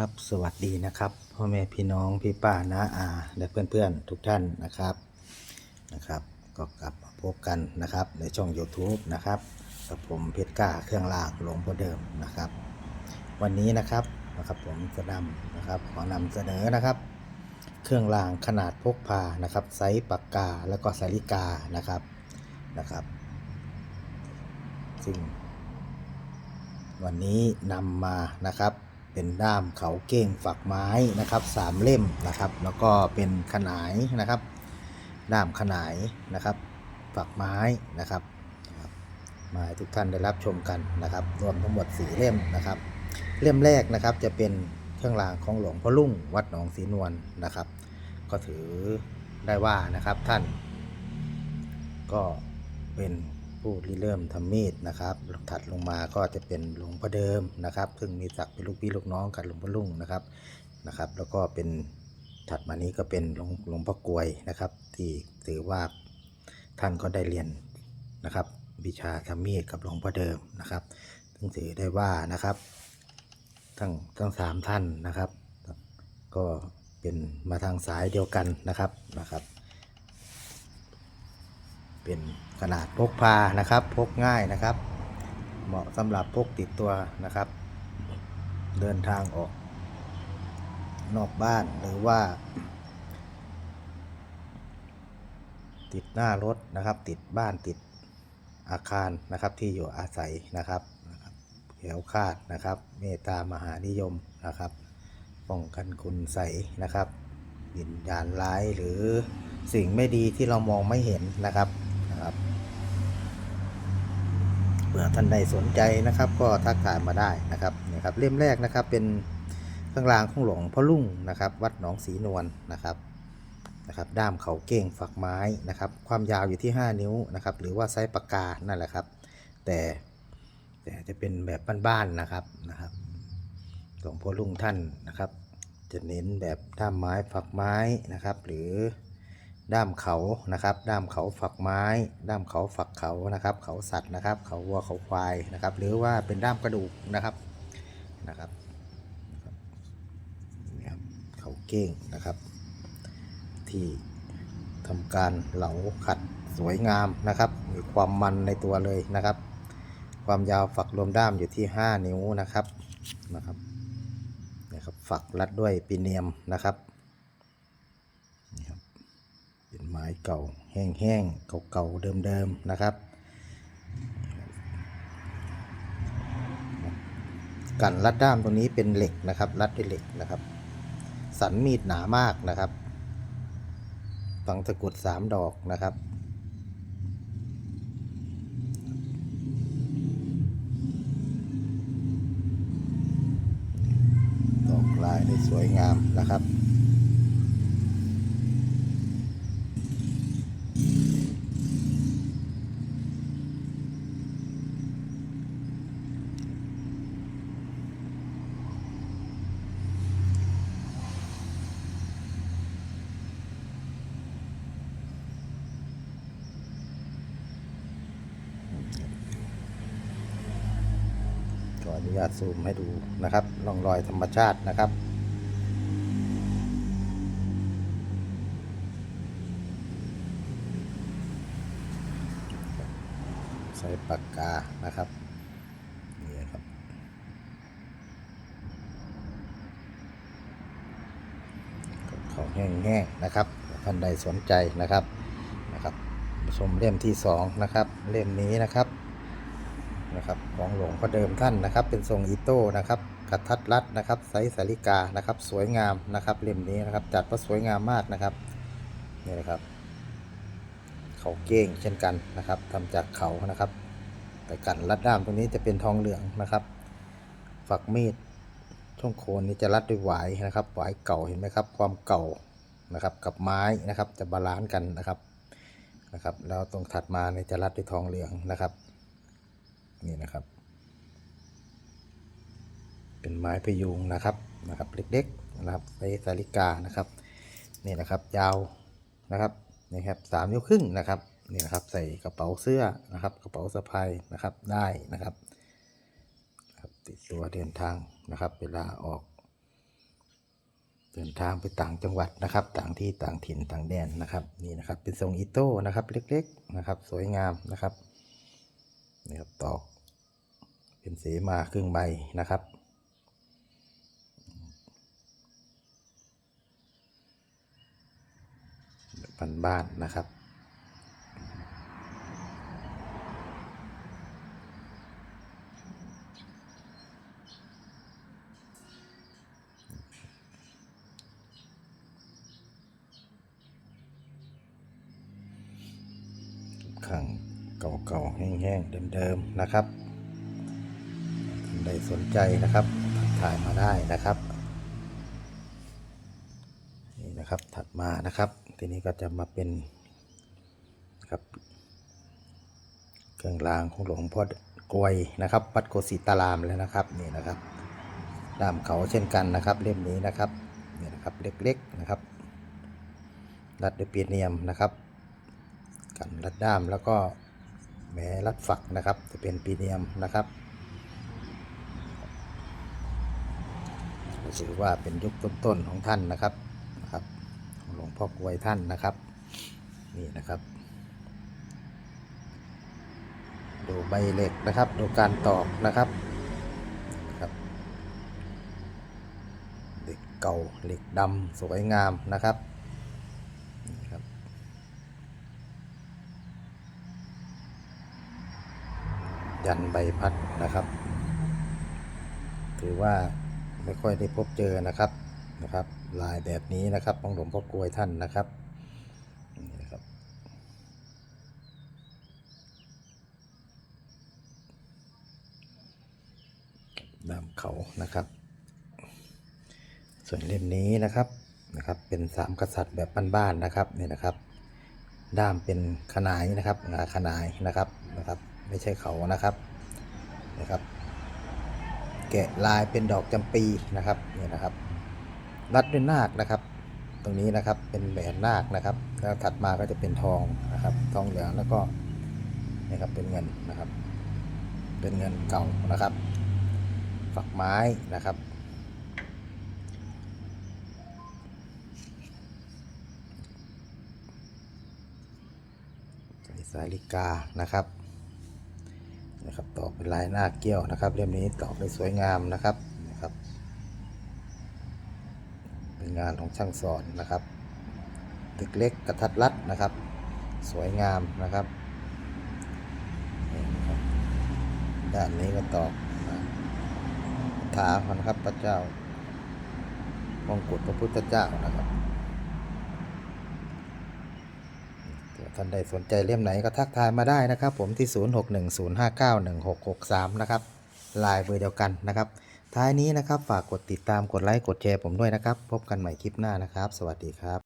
ครับ สวัสดีนะครับพ่อแม่พี่น้องพี่ป้าน้าอาและเพื่อนๆทุกท่านนะครับนะครับ ก็กลับมาพบกันนะครับในช่อง YouTube นะครับกับผมเพชรก้าเครื่องรางหลวงพ่อเดิมนะครับ วันนี้นะครับนะครับผมจะนำนะครับขอนำเสนอนะครับ เครื่องรางขนาดพกพานะครับไซส์ปากกาแล้วก็สาริกานะครับนะครับซึ่งวันนี้นำมานะครับ เป็นด้ามเขาเก้งฝักไม้นะครับสามเล่มนะครับ แล้วก็เป็นขนายนะครับ ด้ามขนายนะครับ ฝักไม้นะครับมาให้ทุกท่านได้รับชมกันนะครับรวมทั้งหมดสีเล่มนะครับ เล่มแรกนะครับจะเป็นเครื่องรางของหลวงพ่อลุ่งวัดหนองศรีนวลนะครับ ก็ถือได้ว่านะครับท่านก็เป็น ผู้ริเริ่มทำมีดนะครับถัดลงมาก็จะเป็นหลวงพ่อเดิมนะครับ ซึ่งมีศักดิ์เป็นลูกพี่ลูกน้องกับหลวงพ่อลุ่งนะครับนะครับ แล้วก็เป็นถัดมานี้ก็เป็นหลวงหลวงพ่อกลวยนะครับ ที่ถือว่าท่านก็ได้เรียนนะครับวิชาทำมีดกับหลวงพ่อเดิมนะครับ ซึ่งถือได้ว่านะครับทั้งทั้งสามท่านนะครับ ก็เป็นมาทางสายเดียวกันนะครับนะครับ เป็นขนาดพกพานะครับ พกง่ายนะครับ เหมาะสำหรับพกติดตัวนะครับ เดินทางออก นอกบ้านหรือว่า ติดหน้ารถนะครับ ติดบ้านติดอาคารนะครับที่อยู่อาศัยนะครับแถวคาดนะครับ เมตตามหานิยมนะครับ ป้องกันคุณใสนะครับวิญญาณร้ายหรือสิ่งไม่ดีที่เรามองไม่เห็นนะครับ นะครับเผื่อท่านใดสนใจนะครับ ก็ทักทายมาได้นะครับนี่ครับเล่มแรกนะครับเป็นเครื่องรางของหลวงพ่อลุ่งนะครับ วัดหนองศรีนวลนะครับนะครับ ด้ามเขาเก้งฝักไม้นะครับ ความยาวอยู่ที่ 5 นิ้วนะครับ หรือว่าไซส์ปากกานั่นแหละครับ แต่แต่จะเป็นแบบบ้านๆนะครับนะครับหลวงพ่อลุงท่านนะครับ จะเน้นแบบด้ามไม้ฝักไม้นะครับ หรือ ด้ามเขานะครับ ด้ามเขาฝักไม้ ด้ามเขาฝักเขานะครับ เขาสัตว์นะครับ เขาวัวเขาควายนะครับ หรือว่าเป็นด้ามกระดูกนะครับนะครับนี่ครับเขาเก้งนะครับ ที่ทำการเหลาขัดสวยงามนะครับ มีความมันในตัวเลยนะครับ ความยาวฝักรวมด้ามอยู่ที่ 5 นิ้วนะครับนะครับนะครับฝักรัดด้วยปีเนียมนะครับนี่ครับ เป็นไม้เก่าแห้งๆเก่าๆเดิมๆนะครับ กันรัดด้ามตรงนี้เป็นเหล็กนะครับ รัดด้วยเหล็กนะครับ สันมีดหนามากนะครับฝังตะกุดสามดอกนะครับดอกลายได้สวยงามนะครับ ขออ นุญาตซูมให้ดูนะครับร่องรอยธรรมชาตินะครับ ใส่ปากกานะครับนี่ครับ ของแห้งๆนะครับท่านใดสนใจนะครับนะครับ ชมเล่มที่สองนะครับ เล่มนี้นะครับ นะครับของหลวงพ่อเดิมท่านนะครับ เป็นทรงอีโต้นะครับกระทัดรัดนะครับไซส์สาริกานะครับ สวยงามนะครับเล่มนี้นะครับจัดว่าสวยงามมากนะครับนี่นะครับ เขาเก้งเช่นกันนะครับทำจากเขานะครับ แต่กันรัดด้ามตรงนี้จะเป็นทองเหลืองนะครับ ฝักมีดช่วงโคนนี้จะรัดด้วยหวายนะครับหวายเก่าเห็นไหมครับ ความเก่านะครับ กับไม้นะครับจะบาลานซ์กันนะครับนะครับ แล้วตรงถัดมาเนี่ยจะรัดด้วยทองเหลืองนะครับ นี่นะครับ เป็นไม้พยุงนะครับนะครับ เล็กๆนะครับไซส์สาลิกานะครับนี่นะครับ ยาวนะครับนี่ครับสามนิ้วครึ่งนะครับนี่นะครับใส่กระเป๋าเสื้อนะครับ กระเป๋าสะพายนะครับได้นะครับครับติดตัวเดินทางนะครับ เวลาออก เดินทางไปต่างจังหวัดนะครับ ต่างที่ต่างถิ่นต่างแดนนะครับนี่นะครับ เป็นทรงอิโต้นะครับ เล็ก ๆนะครับ สวยงามนะครับนี่ครับตอก เป็นเสมาครึ่งใบนะครับบ้านบ้านนะครับขังเก่าๆแห้งๆเดิมๆนะครับ ใดสนใจนะครับถ่ายมาได้นะครับนี่นะครับถัดมานะครับ ทีนี้ก็จะมาเป็นนะครับเครื่องรางของหลวงพ่อกวยนะครับวัดโกสิตารามแล้วนะครับนี่นะครับด้ามเขาเช่นกันนะครับเล่มนี้นะครับนี่นะครับเล็กๆนะครับรัดด้วยปีเนียมนะครับกันรัดด้ามแล้วก็แหมรัดฝักนะครับจะเป็นปีเนียมนะครับ ถือว่าเป็นยุคต้นๆของท่านนะครับนะครับของหลวงพ่อกวยท่านนะครับ นี่นะครับ ดูใบเหล็กนะครับ ดูการตอกนะครับนะครับเหล็กเก่าเหล็กดำสวยงามนะครับนี่ครับยันใบพัดนะครับ ถือว่า ไม่ค่อยได้พบเจอนะครับนะครับลายแบบนี้นะครับของหลวงพ่อกลวยท่านนะครับนี่นะครับ ดามเขานะครับ ส่วนเล่มนี้นะครับนะครับ เป็นสามกษัตริย์แบบบ้านๆนะครับนี่นะครับด้ามเป็นขนายนะครับงาขนายนะครับนะครับ ไม่ใช่เขานะครับนะครับ แกะลายเป็นดอกจำปีนะครับเนี่ยนะครับรัดด้วยนาคนะครับ ตรงนี้นะครับเป็นแหวนนาคนะครับ แล้วถัดมาก็จะเป็นทองนะครับ ทองเหลืองแล้วก็นี่ครับเป็นเงินนะครับ เป็นเงินเก่านะครับ ฝักไม้นะครับสาลิกานะครับ นะครับตอกเป็นลายหน้าเกี้ยวนะครับเล่มนี้ตอกได้สวยงามนะครับนะครับ เป็นงานของช่างสอนนะครับ ตึกเล็กกระทัดรัดนะครับ สวยงามนะครับด้านนี้ก็ตอกถาพนะครับพระเจ้ามงกุฎพระพุทธเจ้านะครับ ท่านใดสนใจเล่มไหนก็ทักทายมาได้นะครับ ผมที่ 0610591663 นะครับลายเบอร์เดียวกันนะครับ ท้ายนี้นะครับฝากกดติดตามกดไลค์กดแชร์ผมด้วยนะครับ พบกันใหม่คลิปหน้านะครับ สวัสดีครับ